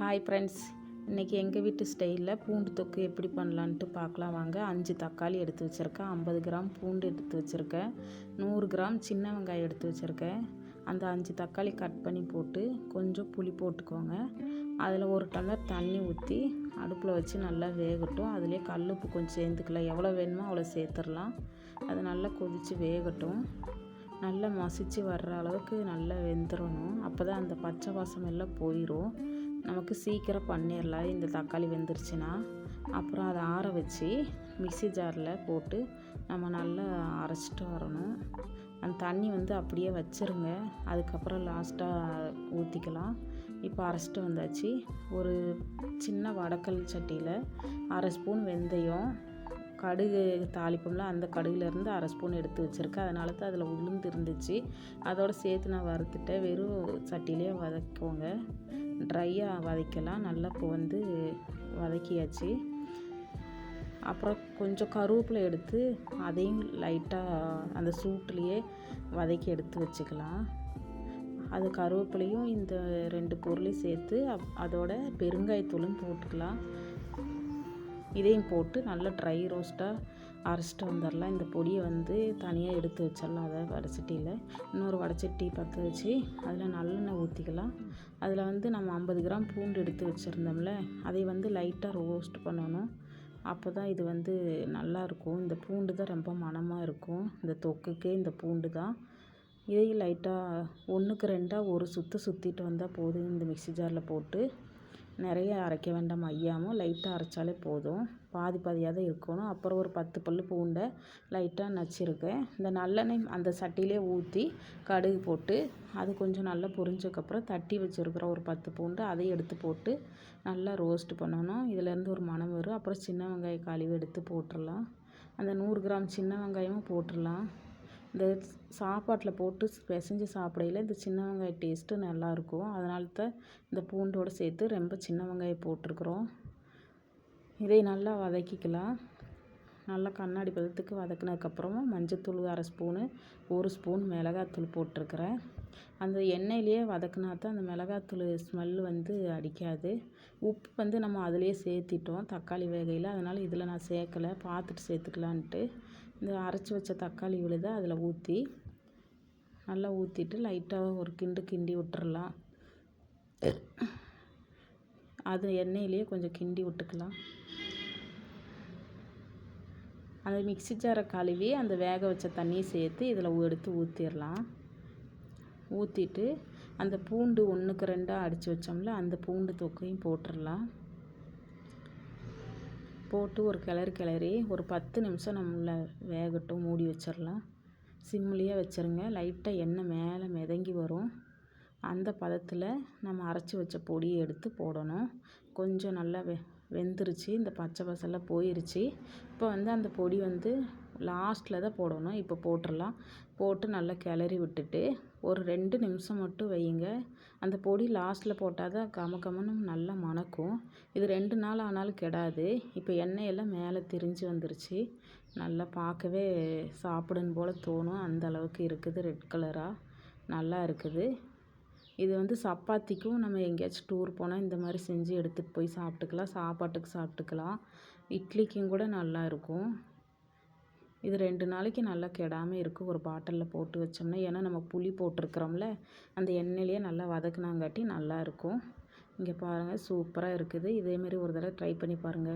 Hi friends இன்றைக்கி எங்கள் வீட்டு ஸ்டைலில் பூண்டு தொக்கு எப்படி பண்ணலான்ட்டு பார்க்கலாம் வாங்க. அஞ்சு தக்காளி எடுத்து வச்சுருக்கேன். ஐம்பது கிராம் பூண்டு எடுத்து வச்சுருக்கேன். நூறு கிராம் சின்ன வெங்காயம் எடுத்து வச்சுருக்கேன். அந்த அஞ்சு தக்காளி கட் பண்ணி போட்டு கொஞ்சம் புளி போட்டுக்கோங்க. அதில் ஒரு டம்ளர் தண்ணி ஊற்றி அடுப்பில் வச்சு நல்லா வேகட்டும். அதுலேயே கல் உப்பு கொஞ்சம் சேர்ந்துக்கலாம். எவ்வளோ வேணுமோ அவ்வளோ சேர்த்துடலாம். அது நல்லா கொதித்து வேகட்டும். நல்லா மசிச்சு வர்ற அளவுக்கு நல்லா வெந்துடணும் அப்போ தான் அந்த பச்சை வாசம் எல்லாம் போயிடும் நமக்கு சீக்கிரம் பண்ணிடலாம் இந்த தக்காளி வெந்துருச்சுன்னா அப்புறம் அதை ஆற வச்சு மிக்சி ஜாரில் போட்டு நம்ம நல்லா அரைச்சிட்டு வரணும். அந்த தண்ணி வந்து அப்படியே வச்சுருங்க. அதுக்கப்புறம் லாஸ்ட்டாக ஊற்றிக்கலாம் இப்போ அரைச்சிட்டு வந்தாச்சு. ஒரு சின்ன வடக்கல் சட்டியில் அரை ஸ்பூன் வெந்தயம் கடுகு தாளிப்போம்ல அந்த கடுகுலேருந்து அரை ஸ்பூன் எடுத்து வச்சுருக்கேன். அதனால தான் அதில் உளுந்து இருந்துச்சு. அதோடு சேர்த்து நான் வறுத்துட்டேன். வெறும் சட்டிலே வதக்குவோங்க. ட்ரையாக வதக்கலாம். நல்லா இப்போ வந்து வதக்கியாச்சு. அப்புறம் கொஞ்சம் கருவேப்பிலை எடுத்து அதையும் லைட்டாக அந்த சூட்லேயே வதக்கி எடுத்து வச்சுக்கலாம். அது கருவேப்பிலையும் இந்த ரெண்டு பொருளையும் சேர்த்து அதோட பெருங்காயத்தூளும் போட்டுக்கலாம். இதையும் போட்டு நல்லா ட்ரை ரோஸ்ட்டாக அரைச்சிட்டு வந்துடலாம். இந்த பொடியை வந்து தனியாக எடுத்து வச்சிடலாம். அதை வடச்சட்டியில். இன்னொரு வடச்சட்டி பற்ற வச்சு அதில் நல்லெண்ணெய் ஊற்றிக்கலாம் அதில் வந்து நம்ம ஐம்பது கிராம் பூண்டு எடுத்து வச்சுருந்தோம்ல அதை வந்து லைட்டாக ரோஸ்ட் பண்ணணும். அப்போ தான் இது வந்து நல்லாயிருக்கும் இந்த பூண்டு தான் ரொம்ப மணமாக இருக்கும். இந்த தொக்குக்கே இந்த பூண்டு தான். இதையும் லைட்டாக ஒன்றுக்கு ரெண்டாக ஒரு சுற்று சுற்றிட்டு வந்தால் போதும். இந்த மிக்சி ஜாரில் போட்டு நிறைய அரைக்க வேண்டாம் மையாமல் லைட்டாக அரைச்சாலே போதும். பாதி பாதியாக தான் இருக்கணும். அப்புறம் ஒரு பத்து பல் பூண்டை லைட்டாக நச்சுருக்கேன் இந்த நல்லெண்ணெய் அந்த சட்டியிலே ஊற்றி கடுகு போட்டு அது கொஞ்சம் நல்லா பொரிஞ்சதுக்கப்புறம் தட்டி வச்சுருக்கிற ஒரு பத்து பூண்டு அதையும் எடுத்து போட்டு நல்லா ரோஸ்ட் பண்ணணும். இதுலேருந்து ஒரு மணம் வரும். அப்புறம் சின்ன வெங்காயம் கழுவி எடுத்து போட்டுடலாம். அந்த நூறு கிராம் சின்ன வெங்காயமும் போட்டுடலாம். இந்த சாப்பாட்டில் போட்டு பிசைஞ்சு சாப்பிடையில இந்த சின்ன வெங்காய டேஸ்ட்டு நல்லாயிருக்கும். அதனால தான் இந்த பூண்டோடு சேர்த்து ரொம்ப சின்ன வெங்காயம் போட்டிருக்குறோம். இதை நல்லா வதக்கிக்கலாம். நல்லா கண்ணாடி பதத்துக்கு வதக்கினதுக்கப்புறமா மஞ்சத்தூள் அரை ஸ்பூனு ஒரு ஸ்பூன் மிளகாத்தூள் போட்டிருக்கிறேன். அந்த எண்ணெயிலேயே வதக்கினா தான் அந்த மிளகாத்தூள் ஸ்மெல் வந்து அடிக்காது. உப்பு வந்து நம்ம அதிலே சேர்த்திட்டோம் தக்காளி வேகையில். அதனால் இதில் நான் சேர்க்கலை. பார்த்துட்டு சேர்த்துக்கலான்ட்டு. இந்த அரைச்சி வச்ச தக்காளி விழுத அதில் ஊற்றி நல்லா ஊற்றிட்டு லைட்டாக ஒரு கிண்டு கிண்டி விட்டுறலாம். அது எண்ணெயிலேயே கொஞ்சம் கிண்டி விட்டுக்கலாம். அந்த மிக்சி ஜாரை கழுவி அந்த வேக வச்ச தண்ணியை சேர்த்து இதில் எடுத்து ஊற்றிடலாம் ஊற்றிட்டு அந்த பூண்டு ஒன்றுக்கு ரெண்டாக அடித்து வச்சோம்ல அந்த பூண்டு தொக்கையும் போட்டுடலாம் போட்டு ஒரு கிளறு கிளறி ஒரு பத்து நிமிஷம் நம்மள வேகட்டும் மூடி வச்சிடலாம் சிம்லேயே வச்சுருங்க. லைட்டாக எண்ணெய் மேலே மிதங்கி வரும். அந்த பதத்தில் நம்ம அரைச்சி வச்ச பொடியை எடுத்து போடணும். கொஞ்சம் நல்லா வெ வெந்துருச்சு. இந்த பச்சை பசெல்லாம் போயிருச்சு. இப்போ வந்து அந்த பொடி வந்து லாஸ்ட்டில் தான் போடணும். இப்போ போட்டுடலாம் போட்டு நல்லா கிளறி விட்டுட்டு ஒரு ரெண்டு நிமிஷம் மட்டும் வையுங்க. அந்த பொடி லாஸ்ட்டில் போட்டால் தான் கம கமன்னு நல்லா மணக்கும். இது ரெண்டு நாள் ஆனாலும் கெடாது. இப்போ எண்ணெயெல்லாம் மேலே திரிஞ்சு வந்துருச்சு. நல்லா பார்க்கவே சாப்பிடணும் போல் தோணும். அந்த அளவுக்கு இருக்குது ரெட் கலராக நல்லா இருக்குது. இது வந்து சப்பாத்திக்கும் நம்ம எங்கேயாச்சும் டூர் போனால் இந்த மாதிரி செஞ்சு எடுத்துகிட்டு போய் சாப்பிட்டுக்கலாம். சாப்பாட்டுக்கு சாப்பிட்டுக்கலாம். இட்லிக்கும் கூட நல்லா இருக்கும். இது ரெண்டு நாளைக்கு நல்லா கெடாமல் இருக்கும் ஒரு பாட்டிலில் போட்டு வச்சோம்னா ஏன்னா நம்ம புளி போட்டிருக்கிறோம்ல அந்த எண்ணெயிலேயே நல்லா வதக்குனாங்காட்டி நல்லா இருக்கும். இங்கே பாருங்கள் சூப்பராக இருக்குது. இதேமாரி ஒரு தடவை ட்ரை பண்ணி பாருங்கள்